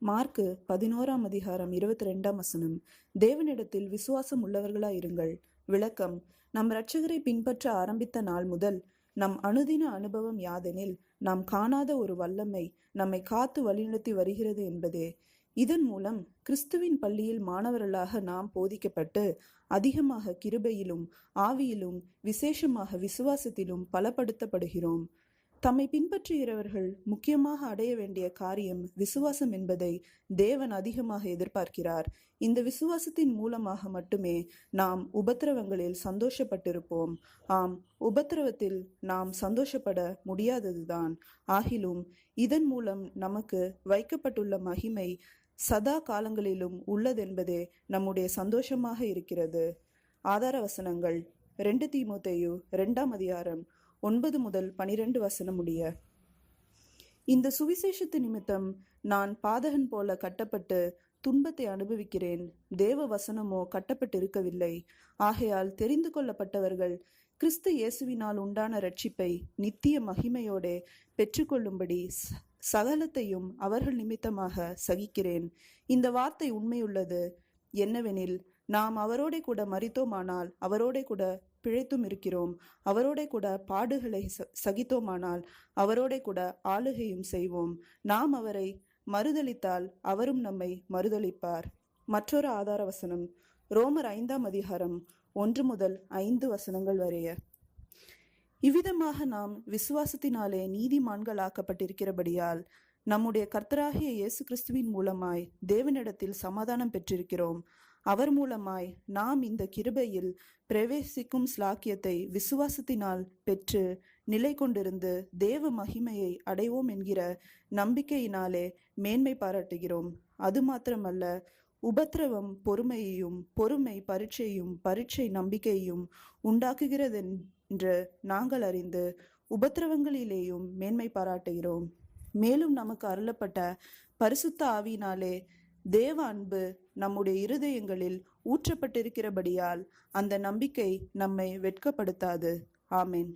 Mark பதினோராம் அதிகாரம் இருபத்தி ரெண்டாம் வசனம். தேவனிடத்தில் விசுவாசம் உள்ளவர்களாயிருங்கள். விளக்கம் நம் இரட்சகரை பின்பற்ற ஆரம்பித்த நாள் முதல் நம் அனுதின அனுபவம் யாதெனில் நாம் காணாத ஒரு வல்லமை நம்மை காத்து வழிநடத்தி வருகிறது என்பதே. இதன் மூலம் கிறிஸ்துவின் பள்ளியில் மாணவர்களாக நாம் போதிக்கப்பட்டு அதிகமாக கிருபையிலும் ஆவியிலும் விசேஷமாக விசுவாசத்திலும் பலப்படுத்தப்படுகிறோம். தம்மை பின்பற்றுகிறவர்கள் முக்கியமாக அடைய வேண்டிய காரியம் விசுவாசம் என்பதை தேவன் அதிகமாக எதிர்பார்க்கிறார். இந்த விசுவாசத்தின் மூலமாக மட்டுமே நாம் உபத்திரவங்களில் சந்தோஷப்பட்டிருப்போம். ஆம் உபத்திரவத்தில் நாம் சந்தோஷப்பட முடியாததுதான். ஆகிலும் இதன் மூலம் நமக்கு வைக்கப்பட்டுள்ள மகிமை சதா காலங்களிலும் உள்ளதென்பதே நம்முடைய சந்தோஷமாக இருக்கிறது. ஆதார வசனங்கள் ரெண்டு தீமோத்தேயு ரெண்டாம் அதிகாரம் ஒன்பது முதல் பனிரெண்டு வசனம் உடைய இந்த சுவிசேஷத்து நிமித்தம் நான் பாதகன் போல கட்டப்பட்டு துன்பத்தை அனுபவிக்கிறேன். தேவ வசனமோ கட்டப்பட்டிருக்கவில்லை. ஆகையால் தெரிந்து கொள்ளப்பட்டவர்கள் கிறிஸ்து இயேசுவினால் உண்டான ரட்சிப்பை நித்திய மகிமையோடே பெற்றுக்கொள்ளும்படி சகலத்தையும் அவர்கள் நிமித்தமாக சகிக்கிறேன். இந்த வார்த்தை உண்மையுள்ளது. என்னவெனில் நாம் அவரோடே கூட மறித்தோமானால் அவரோட கூட பிழைத்தும் இருக்கிறோம். அவரோட கூட பாடுகளை சகித்தோமானால் அவரோட கூட ஆளுகையும் செய்வோம். நாம் அவரை மறுதளித்தால் அவரும் நம்மை மறுதளிப்பார் மற்றொரு ஆதார வசனம் ரோமர் ஐந்தாம் அதிகாரம் ஒன்று முதல் ஐந்து வசனங்கள் வரைய. இவ்விதமாக நாம் விசுவாசத்தினாலே நீதிமான்களாக்கப்பட்டிருக்கிறபடியால் நம்முடைய கர்த்தராகிய இயேசு கிறிஸ்துவின் மூலமாய் தேவனிடத்தில் சமாதானம் பெற்றிருக்கிறோம். அவர் மூலமாய் நாம் இந்த கிருபையில் பிரவேசிக்கும் ஸ்லாக்கியத்தை விசுவாசத்தினால் பெற்று நிலை கொண்டிருந்து தேவ மகிமையை அடைவோம் என்கிற நம்பிக்கையினாலே மேன்மை பாராட்டுகிறோம். அது மாத்திரமல்ல உபத்திரவம் பொறுமையையும் பொறுமை பரீட்சையும் பரீட்சை நம்பிக்கையையும் உண்டாக்குகிறதென்று நாங்கள் அறிந்து உபத்திரவங்களிலேயும் மேன்மை பாராட்டுகிறோம். மேலும் நமக்கு அருளப்பட்ட பரிசுத்த ஆவியினாலே தேவ அன்பு நம்முடைய இருதயங்களில் ஊற்றப்பட்டிருக்கிறபடியால் அந்த நம்பிக்கை நம்மை வெட்கப்படுத்தாது. ஆமேன்.